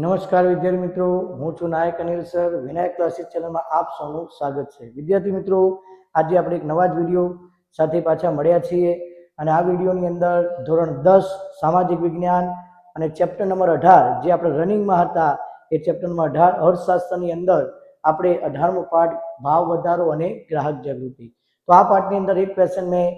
નમસ્કાર વિદ્યાર્થી મિત્રો, હું છું નાયક અનિલ સર. વિનાયક ક્લાસીસ ચેનલમાં આપ સૌનું સ્વાગત છે. વિદ્યાર્થી મિત્રો, આજે આપણે એક નવા જ વીડિયો સાથે પાછા મળ્યા છીએ અને આ વિડીયોની અંદર ધોરણ દસ, સામાજિક વિજ્ઞાન અને ચેપ્ટર નંબર અઢાર જે આપણે રનિંગમાં હતા, એ ચેપ્ટર નંબર અઢાર અર્થશાસ્ત્રની અંદર આપણે અઢારમો પાઠ, ભાવ વધારો અને ગ્રાહક જાગૃતિ. તો આ પાઠની અંદર એક ક્વેશ્ચન મેં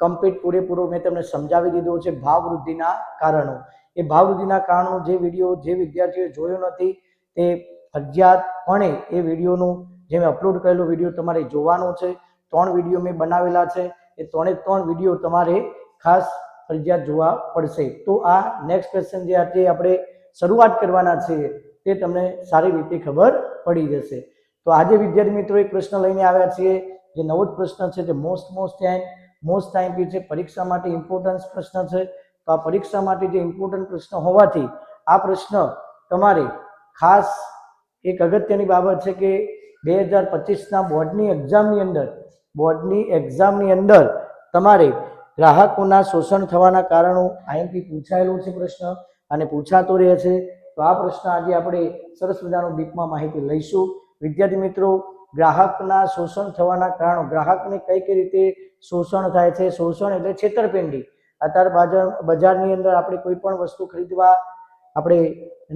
કમ્પ્લીટ પૂરેપૂરો મેં તમને સમજાવી દીધો છે, ભાવ વૃદ્ધિના કારણો. એ ભાવ વૃદ્ધિના કારણો જે વીડિયો જે વિદ્યાર્થીઓએ જોયો નથી, તે ફરજિયાતપણે એ વિડીયોનું જે મેં અપલોડ કરેલો વીડિયો તમારે જોવાનો છે, ત્રણ વીડિયો મેં બનાવેલા છે, એ ત્રણે ત્રણ વીડિયો તમારે ખાસ ફરજિયાત જોવા પડશે. તો આ નેક્સ્ટ ક્વેશ્ચન જે આજે આપણે શરૂઆત કરવાના છીએ, તે તમને સારી રીતે ખબર પડી જશે. તો આજે વિદ્યાર્થી મિત્રો એક પ્રશ્ન લઈને આવ્યા છીએ, જે નવો જ પ્રશ્ન છે, તે most most time most time છે, પરીક્ષા માટે ઇમ્પોર્ટન્સ પ્રશ્ન છે આ પરીક્ષા માટે જે ઇમ્પોર્ટન્ટ પ્રશ્ન હોવાથી આ પ્રશ્ન તમારે ખાસ એક અગત્યની બાબત છે કે બે હજાર પચીસના બોર્ડની એક્ઝામની અંદર, બોર્ડની એક્ઝામની અંદર તમારે ગ્રાહકોના શોષણ થવાના કારણો આઈએમપી પૂછાયેલું છે પ્રશ્ન અને પૂછાતો રહે છે. તો આ પ્રશ્ન આજે આપણે સરસ મજાનો ડીપમાં માહિતી લઈશું. વિદ્યાર્થી મિત્રો, ગ્રાહકના શોષણ થવાના કારણો, ગ્રાહકને કઈ કઈ રીતે શોષણ થાય છે? શોષણ એટલે છેતરપિંડી. અત્યારે બજાર બજારની અંદર આપણે કોઈ પણ વસ્તુ ખરીદવા આપણે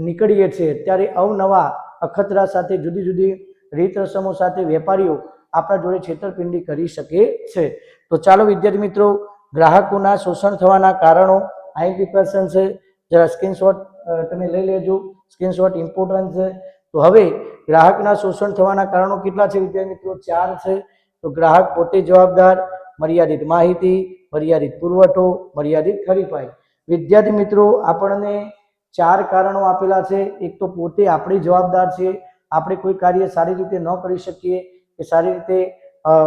નીકળીએ છીએ, ત્યારે અવનવા અખતરા સાથે, જુદી જુદી રીત રસમો સાથે વેપારીઓ આપણા જોડે છેતરપિંડી કરી શકે છે. તો ચાલો વિદ્યાર્થી મિત્રો, ગ્રાહકોના શોષણ થવાના કારણો આઈપી પ્રિપરેશન છે. જરા સ્ક્રીનશોટ તમે લઈ લેજો. સ્ક્રીનશોટ ઇમ્પોર્ટન્ટ છે. તો હવે ગ્રાહકના શોષણ થવાના કારણો કેટલા છે વિદ્યાર્થી મિત્રો? ચાર છે. તો ગ્રાહક પોતે જવાબદાર, મર્યાદિત માહિતી મર્યાદિત પુરવઠો, મર્યાદિત હરીફાઈ વિદ્યાર્થી મિત્રો, આપણને ચાર કારણો આપેલા છે. એક તો પોતે આપણે જવાબદાર છીએ આપણે કોઈ કાર્ય સારી રીતે ન કરી શકીએ કે સારી રીતે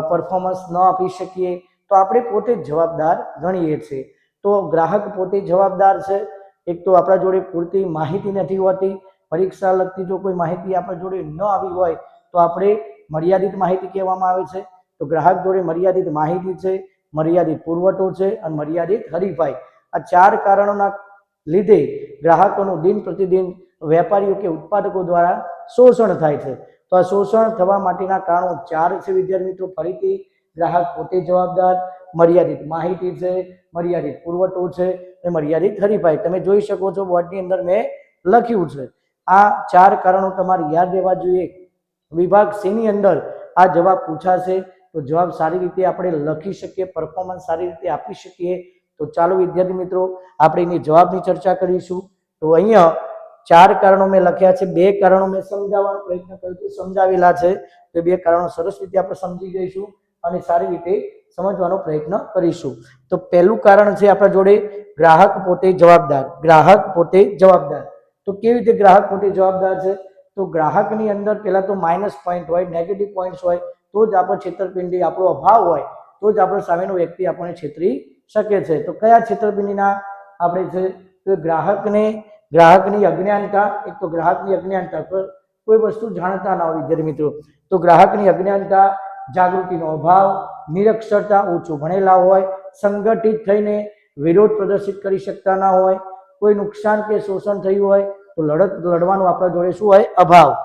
પરફોર્મન્સ ન આપી શકીએ, તો આપણે પોતે જ જવાબદાર ગણીએ છીએ. તો ગ્રાહક પોતે જવાબદાર છે. એક તો આપણા જોડે પૂરતી માહિતી નથી હોતી. પરીક્ષા લગતી જો કોઈ માહિતી આપણા જોડે ન આવી હોય, તો આપણે મર્યાદિત માહિતી કહેવામાં આવે છે. તો ગ્રાહક જોડે મર્યાદિત માહિતી છે. મર્યાદિત પુરવઠો છે અને મર્યાદિત હરીફાઈ. આ ચાર કારણોના લીધે ગ્રાહકોનું દિન પ્રતિદિન વેપારીઓ કે ઉત્પાદકો દ્વારા શોષણ થાય છે. તો આ શોષણ થવા માટેના કારણો ચાર છે વિદ્યાર્થી મિત્રો. ફરીથી ગ્રાહક પોતે જવાબદાર, મર્યાદિત માહિતી છે, મર્યાદિત પુરવઠો છે અને મર્યાદિત હરીફાઈ. તમે જોઈ શકો છો બોર્ડની અંદર મેં લખ્યું છે. આ ચાર કારણો તમારે યાદ રહેવા જોઈએ. વિભાગ સીની અંદર આ જવાબ પૂછાશે. તો જવાબ સારી રીતે આપણે લખી શકીએ પરફોર્મન્સ સારી રીતે આપી શકીએ. તો ચાલો વિદ્યાર્થી મિત્રો, આપણે એની જવાબની ચર્ચા કરીશું. તો અહીંયા ચાર કારણો મેં લખ્યા છે. બે કારણો મેં સમજાવવાનો પ્રયત્ન કર્યો છે, સમજાવેલા છે. તો બે કારણો સરસ રીતે આપણે સમજી જઈશું અને સારી રીતે સમજવાનો પ્રયત્ન કરીશું. તો પહેલું કારણ છે આપણા જોડે ગ્રાહક પોતે જવાબદાર. ગ્રાહક પોતે જવાબદાર. તો કેવી રીતે ગ્રાહક પોતે જવાબદાર છે? તો ગ્રાહકની અંદર પહેલા તો માઇનસ પોઈન્ટ હોય નેગેટિવ પોઈન્ટ્સ હોય તો જ આપણે છેતરપિંડી આપણો અભાવ હોય, તો જ આપણો સામેનો વ્યક્તિ આપણને છેતરી શકે છે. તો કયા છેતરપિંડીના આપણે છે તો ગ્રાહકને, ગ્રાહકની અજ્ઞાનતા, એક તો ગ્રાહકની અજ્ઞાનતા કોઈ વસ્તુ જાણતા ના હોય વિદ્યાર્થી મિત્રો, તો ગ્રાહકની અજ્ઞાનતા, જાગૃતિનો અભાવ, નિરક્ષરતા ઓછું ભણેલા હોય, સંગઠિત થઈને વિરોધ પ્રદર્શિત કરી શકતા ના હોય, કોઈ નુકસાન કે શોષણ થયું હોય, તો લડત, લડવાનું આપણા જોડે શું હોય? અભાવ.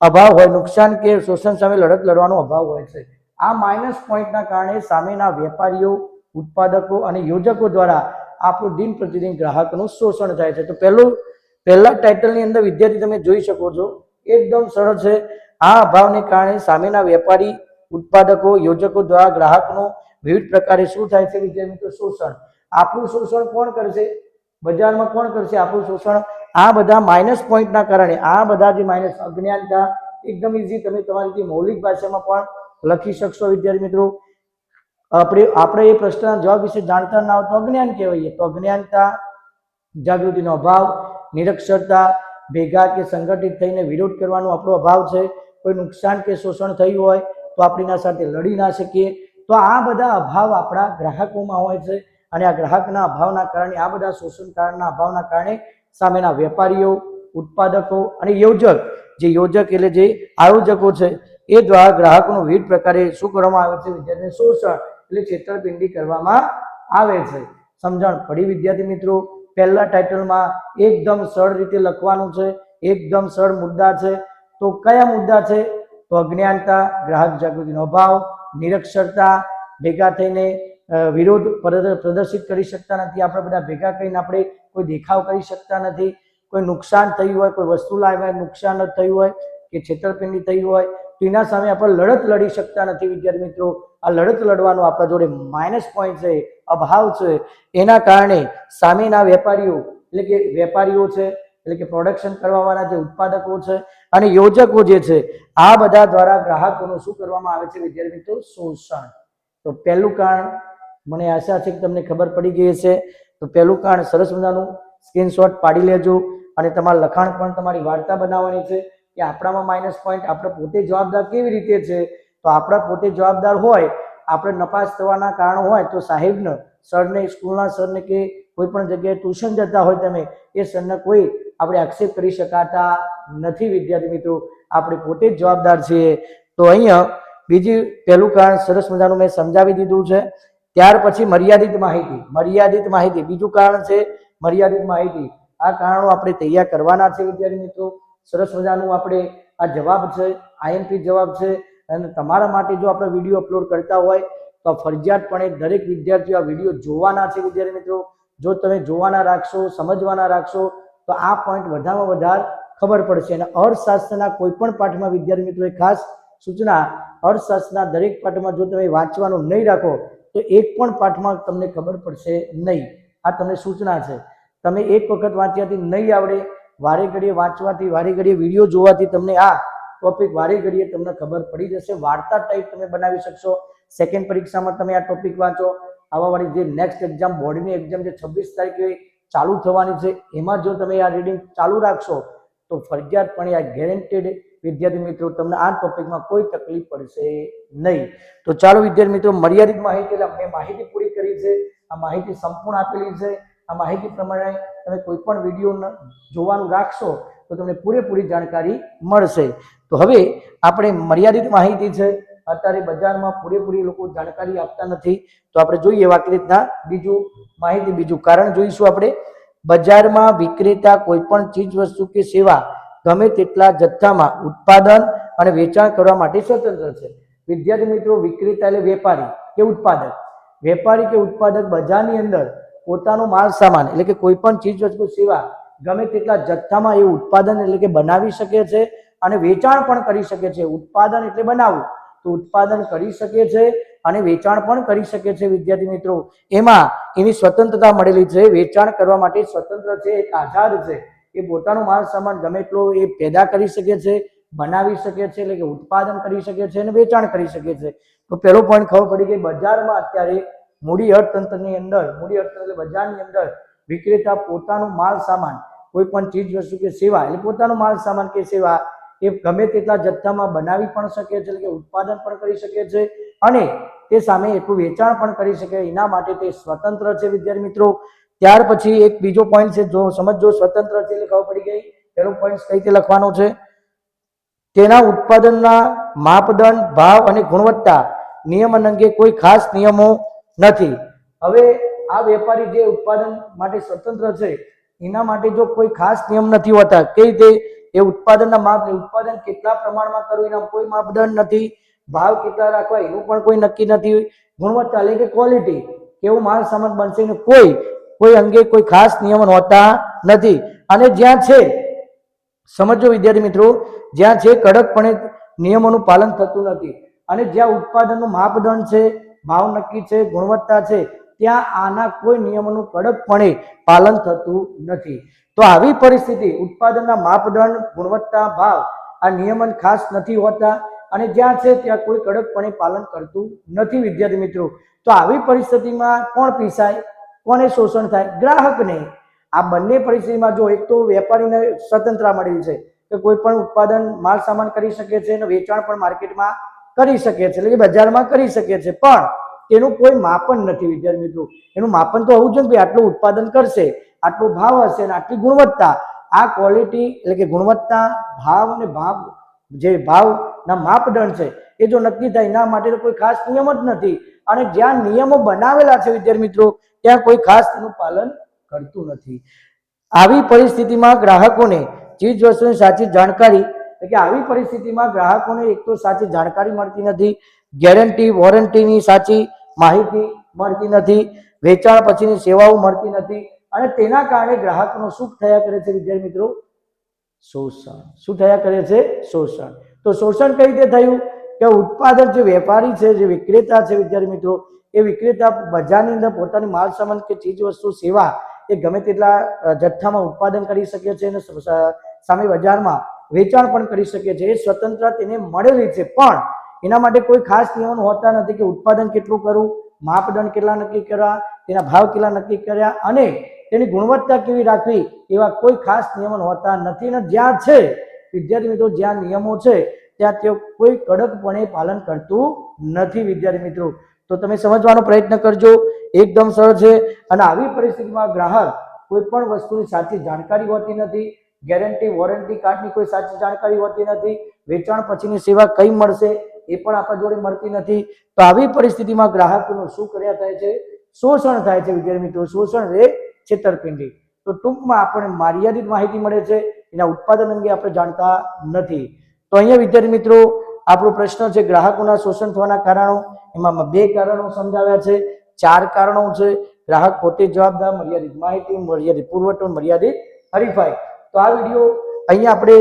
અભાવ હોય, નુકસાન કે શોષણ સામે લડત લડવાનો અભાવ હોય છે. આ માઇનસ પોઈન્ટના કારણે સામેના વેપારીઓ, ઉત્પાદકો અને યોજકો દ્વારા આપણું દિન પ્રતિદિન ગ્રાહકનું શોષણ થાય છે. તો પહેલું, પહેલા ટાઇટલની અંદર વિદ્યાર્થી તમે જોઈ શકો છો, એકદમ સરળ છે. આ અભાવને કારણે સામેના વેપારી, ઉત્પાદકો, યોજકો દ્વારા ગ્રાહકનું વિવિધ પ્રકારે શું થાય છે વિદ્યાર્થી મિત્રો? શોષણ. આપણું શોષણ કોણ કરશે? બજારમાં કોણ કરશે? આપણું શોષણ આ બધા માઇનસ પોઈન્ટના કારણે, આ બધા જે માઇનસ અજ્ઞાનતા, એકદમ ઇઝી તમે તમારી મૌલિક ભાષામાં પણ લખી શકશો, વિદ્યાર્થી મિત્રો. આપણે આપણે એ પ્રશ્નના જવાબ વિશે જાણતા ના હોય તો અજ્ઞાન કહેવાય તો અજ્ઞાનતા, જાગૃતિનો અભાવ, નિરક્ષરતા, ભેગા કે સંગઠિત થઈને વિરોધ કરવાનો આપણો અભાવ છે. કોઈ નુકસાન કે શોષણ થયું હોય તો આપણીના સાથે લડી ના શકીએ. તો આ બધા અભાવ આપણા ગ્રાહકોમાં હોય છે. અને આ ગ્રાહકના અભાવના કારણે, આ બધા શોષણ કારણના અભાવના કારણે સામેના વેપારીઓ, ઉત્પાદકો અને યોજક, જે યોજક એટલે જે આયોજકો છે, એ દ્વારા ગ્રાહકોનું વિવિધ પ્રકારે શું કરવામાં આવે છે, વિદ્યાર્થીને શોષણ એટલે છેતરપિંડી કરવામાં આવે છે. સમજણ? પડી વિદ્યાર્થી મિત્રો, પહેલા ટાઇટલમાં એકદમ સરળ રીતે લખવાનું છે, એકદમ સરળ મુદ્દા છે. તો કયા મુદ્દા છે? તો અજ્ઞાનતા ગ્રાહક જાગૃતિનો અભાવ, નિરક્ષરતા, ભેગા થઈને વિરોધ પ્રદર્શિત કરી શકતા નથી. આપણે બધા ભેગા કરીને આપણે કોઈ દેખાવ કરી શકતા નથી. કોઈ નુકસાન થયું હોય, કોઈ વસ્તુ લાવ્યા, નુકસાન થયું હોય કે છેતરપિંડી થઈ હોય, તો એના સામે આપણે લડત લડી શકતા નથી વિદ્યાર્થી મિત્રો. આ લડત લડવાનો આપણા જોડે માઇનસ પોઈન્ટ છે, અભાવ છે. એના કારણે સામેના વેપારીઓ, એટલે કે વેપારીઓ છે, એટલે કે પ્રોડક્શન કરવાવાળા જે ઉત્પાદકો છે અને યોજકો જે છે, આ બધા દ્વારા ગ્રાહકોનું શું કરવામાં આવે છે વિદ્યાર્થી મિત્રો? શોષણ. તો પહેલું કારણ મને આશા છે કે તમને ખબર પડી ગઈ હશે. તો પહેલું કારણ સરસ મજાનું સ્ક્રીનશોટ પાડી લેજો અને તમારા લખાણ પણ તમારી વાર્તા બનાવવાની છે કે આપણામાં માઇનસ પોઈન્ટ આપણે પોતે જવાબદાર કેવી રીતે છે? તો આપણા પોતે જવાબદાર હોય, આપણે નપાસ થવાના કારણ હોય તો સાહેબને, સરને, સ્કૂલના સરને કે કોઈ પણ જગ્યાએ ટ્યુશન જતા હોય તમે, એ સરને કોઈ આપણે આક્ષેપ કરી શકાતા નથી વિદ્યાર્થી મિત્રો. આપણે પોતે જ જવાબદાર છીએ. તો અહીંયા બીજી પહેલું કારણ સરસ મજાનું મેં સમજાવી દીધું છે. ત્યાર પછી મર્યાદિત માહિતી મર્યાદિત માહિતી. બીજું કારણ છે મર્યાદિત માહિતી. આ કારણો આપણે તૈયાર કરવાના છે, વિદ્યાર્થી મિત્રો. સરસ મજાનું આપણે આ જવાબ છે, આઈએમપી જવાબ છે. અને તમારા માટે જો આપણે વીડિયો અપલોડ કરતા હોય, તો ફરજિયાતપણે દરેક વિદ્યાર્થીઓ આ વીડિયો જોવાના છે, વિદ્યાર્થી મિત્રો. જો તમે જોવાના રાખશો, સમજવાના રાખશો, તો આ પોઈન્ટ વધારેમાં વધારે ખબર પડશે. અને અર્થશાસ્ત્રના કોઈ પણ પાઠમાં વિદ્યાર્થી મિત્રોએ ખાસ સૂચના, અર્થશાસ્ત્રના દરેક પાઠમાં જો તમે વાંચવાનું નહીં રાખો તો એક પણ પાઠમાં તમને ખબર પડશે નહીં. આ તમને સૂચના છે. તમે એક વખત વાંચ્યાથી નહીં આવડે, વારે ઘડીએ વાંચવાથી, વારે ઘડીએ વીડિયો જોવાથી તમને આ ટોપિક વારે ઘડીએ તમને ખબર પડી જશે. વાર્તા ટાઈપ તમે બનાવી શકશો. સેકન્ડ પરીક્ષામાં તમે આ ટોપિક વાંચો. આવાવાળી જે નેક્સ્ટ એક્ઝામ બોર્ડની એક્ઝામ જે છવ્વીસ તારીખે ચાલુ થવાની છે, એમાં જો તમે આ રીડિંગ ચાલુ રાખશો, તો ફરજિયાતપણે આ ગેરંટેડ વિદ્યાર્થી મિત્રો, તમને આ ટોપિકમાં કોઈ તકલીફ પડશે નહીં. તો ચાલો વિદ્યાર્થી મિત્રો, મર્યાદિત માહિતી એટલે મેં માહિતી પૂરી કરી છે, આ માહિતી સંપૂર્ણ આપેલી છે. આ માહિતી પ્રમાણે તમે કોઈ પણ વીડિયો જોવાનું રાખશો તો તમને પૂરેપૂરી જાણકારી મળશે. તો હવે આપણે મર્યાદિત માહિતી છે. અત્યારે બજારમાં પૂરેપૂરી લોકો જાણકારી આપતા નથી. તો આપણે જોઈએ વાકી રીતના બીજું માહિતી, બીજું કારણ જોઈશું આપણે. બજારમાં વિક્રેતા કોઈ પણ ચીજ વસ્તુ કે સેવા ગમે તેટલા જથ્થામાં ઉત્પાદન અને વેચાણ કરવા માટે સ્વતંત્ર છે. વિદ્યાર્થી મિત્રો, વિક્રેતા એટલે વેપારી કે ઉત્પાદક. વેપારી કે ઉત્પાદક બજારની અંદર પોતાનો માલ સામાન એટલે કે કોઈ પણ ચીજ વસ્તુ સેવા ગમે તેટલા જથ્થામાં એ ઉત્પાદન એટલે કે બનાવી શકે છે અને વેચાણ પણ કરી શકે છે. ઉત્પાદન એટલે બનાવવું. તો ઉત્પાદન કરી શકે છે અને વેચાણ પણ કરી શકે છે વિદ્યાર્થી મિત્રો. એમાં એની સ્વતંત્રતા મળેલી છે. વેચાણ કરવા માટે સ્વતંત્ર છે, એક આઝાદ છે. એ પોતાનો માલ સામાન ગમે એટલો એ પેદા કરી શકે છે, બનાવી શકે છે, એટલે કે ઉત્પાદન કરી શકે છે અને વેચાણ કરી શકે છે. તો પહેલો પોઈન્ટ ખબર પડી કે બજારમાં અત્યારે મૂડી અર્થતંત્રની અંદર, મૂડી અર્થતંત્ર બજારની અંદર વિક્રેતા પોતાનો માલ સામાન, કોઈ પણ ચીજ વસ્તુ કે સેવા, એટલે પોતાનો માલ સામાન કે સેવા એ ગમે તેટલા જથ્થામાં બનાવી પણ શકે છે, એટલે કે ઉત્પાદન પણ કરી શકે છે અને તે સામે એટલું વેચાણ પણ કરી શકે, એના માટે તે સ્વતંત્ર છે વિદ્યાર્થી મિત્રો. ત્યાર પછી એક બીજો પોઈન્ટ છે, જો સમજો સ્વતંત્ર છે એટલે ખબર પડી ગઈ. પેલો પોઈન્ટ કઈ રીતે લખવાનો છે? તેના ઉત્પાદનના માપદંડ, ભાવ અને ગુણવત્તા નિયમન અંગે કોઈ ખાસ નિયમો નથી. હવે આ વેપારી જે ઉત્પાદન માટે સ્વતંત્ર છે, એના માટે જો કોઈ ખાસ નિયમ નથી હોતા, કઈ રીતે એ ઉત્પાદનના માપ ઉત્પાદન કેટલા પ્રમાણમાં કરવું, એના કોઈ માપદંડ નથી, ભાવ કેટલા રાખવા, એનું પણ કોઈ નક્કી નથી. ગુણવત્તા એટલે કે ક્વોલિટી કેવું માલ સામાન બનશે એનું કોઈ કોઈ અંગે કોઈ ખાસ નિયમન હોતા નથી. અને જ્યાં છે, સમજો વિદ્યાર્થી મિત્રો, જ્યાં છે, કડકપણે નિયમોનું પાલન થતું નથી. અને જ્યાં ઉત્પાદનનું માપદંડ છે, ભાવ નક્કી છે, ગુણવત્તા છે, ત્યાં આના કોઈ નિયમોનું કડકપણે પાલન થતું નથી. તો આવી પરિસ્થિતિ, ઉત્પાદનના માપદંડ, ગુણવત્તા, ભાવ, આ નિયમન ખાસ નથી હોતા. અને જ્યાં છે, ત્યાં કોઈ કડકપણે પાલન કરતું નથી વિદ્યાર્થી મિત્રો. તો આવી પરિસ્થિતિમાં કોણ પીસાય? કોને શોષણ થાય? ગ્રાહકને. આ બંને પરિસ્થિતિમાં જો એક તો વેપારીને સ્વતંત્રતા મળેલી છે કે કોઈ પણ ઉત્પાદન, માલ સામાન કરી શકે છે અને વેચાણ પણ માર્કેટમાં કરી શકે છે, એટલે કે બજારમાં કરી શકે છે. પણ તેનું કોઈ માપન નથી વિદ્યાર્થી મિત્રો. એનું માપન તો હોવું જોઈએ આટલું ઉત્પાદન કરશે, આટલો ભાવ હશે અને આટલી ગુણવત્તા, આ ક્વોલિટી એટલે કે ગુણવત્તા, ભાવ અને ભાવ જે ભાવના માપદંડ છે, એ જો નક્કી થાય એના માટે કોઈ ખાસ નિયમ જ નથી. અને જ્યાં નિયમો બનાવેલા છે વિદ્યાર્થી મિત્રો, ત્યાં કોઈ ખાસ તેનું પાલન કરતું નથી. આવી પરિસ્થિતિમાં ગ્રાહકોને ચીજ વસ્તુની સાચી જાણકારી કે આવી પરિસ્થિતિમાં ગ્રાહકોને એક તો સાચી જાણકારી મળતી નથી, ગેરંટી, વોરંટીની સાચી માહિતી મળતી નથી, વેચાણ પછીની સેવાઓ મળતી નથી. અને તેના કારણે ગ્રાહકનો સુખ થયા કરે છે વિદ્યાર્થી મિત્રો. શોષણ. શું થયા કરે છે? શોષણ. તો શોષણ કઈ રીતે થયું? કે ઉત્પાદક જે વેપારી છે, જે વિક્રેતા છે, વિદ્યાર્થી મિત્રો, એ વિક્રેતા બજારની અંદર પોતાની માલ સામાન કે ચીજ વસ્તુ સેવા એ ગમે તેટલા જથ્થામાં ઉત્પાદન કરી શકે છે અને સામે બજારમાં વેચાણ પણ કરી શકે છે. એ સ્વતંત્રતા તેને મળેલી છે. પણ એના માટે કોઈ ખાસ નિયમો હોતા નથી કે ઉત્પાદન કેટલું કરવું માપદંડ કેટલા નક્કી કરવા તેના ભાવ કેટલા નક્કી કર્યા અને તેની ગુણવત્તા કેવી રાખવી એવા કોઈ ખાસ નિયમો હોતા નથી. અને જ્યાં છે, વિદ્યાર્થી મિત્રો, જ્યાં નિયમો છે, ત્યાં તેઓ કોઈ કડકપણે પાલન કરતું નથી, વિદ્યાર્થી મિત્રો. તો તમે સમજવાનો પ્રયત્ન કરજો. એકદમ સરળ છે. અને આવી પરિસ્થિતિમાં ગ્રાહક કોઈ પણ વસ્તુની સાચી જાણકારી હોતી નથી. ગેરંટી, વોરંટી કાર્ડની કોઈ સાચી જાણકારી હોતી નથી. વેચાણ પછીની સેવા કઈ મળશે એ પણ આપણા જોડે મળતી નથી. તો આવી પરિસ્થિતિમાં ગ્રાહકોનું શું કર્યા થાય છે? શોષણ થાય છે, વિદ્યાર્થી મિત્રો. શોષણ એ છેતરપિંડી. તો ટૂંકમાં આપણને મર્યાદિત માહિતી મળે છે, એના ઉત્પાદન અંગે આપણે જાણતા નથી. તો અહીંયા વિદ્યાર્થી મિત્રો, આપણો પ્રશ્ન છે ગ્રાહકોના શોષણ થવાના કારણો. એમાં બે કારણો સમજાવ્યા છે, ચાર કારણો છે. ગ્રાહક પોતે જવાબદાર, મર્યાદિત માહિતી, મર્યાદિત પુરવઠો, મર્યાદિત હરીફાઈ. તો આ વીડિયો અહીંયા આપણે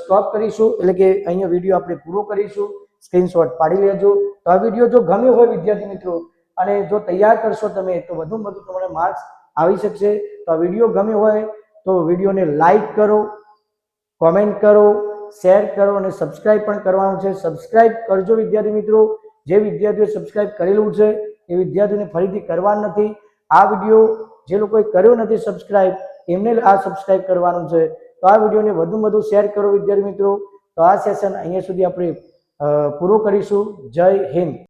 સ્ટોપ કરીશું. એટલે કે અહીંયા વીડિયો આપણે પૂરો કરીશું. સ્ક્રીનશોટ પાડી લેજો. તો આ વીડિયો જો ગમ્યો હોય વિદ્યાર્થી મિત્રો, અને જો તૈયાર કરશો તમે, તો વધુ વધુ તમારે માર્ક્સ આવી શકશે. તો આ વીડિયો ગમ્યો હોય તો વિડીયોને લાઈક કરો, કોમેન્ટ કરો, શેર કરો અને સબસ્ક્રાઇબ પણ કરવાનું છે. સબસ્ક્રાઇબ કરજો વિદ્યાર્થી મિત્રો. જે વિદ્યાર્થીઓએ સબસ્ક્રાઇબ કરેલું છે એ વિદ્યાર્થીઓને ફરીથી કરવા નથી. આ વીડિયો જે લોકોએ કર્યો નથી સબસ્ક્રાઇબ, એમને આ સબસ્ક્રાઇબ કરવાનું છે. તો આ વિડીયોને વધુમાં વધુ શેર કરો વિદ્યાર્થી મિત્રો. તો આ સેશન અહીંયા સુધી આપણે પૂરો કરીશું. જય હિન્દ.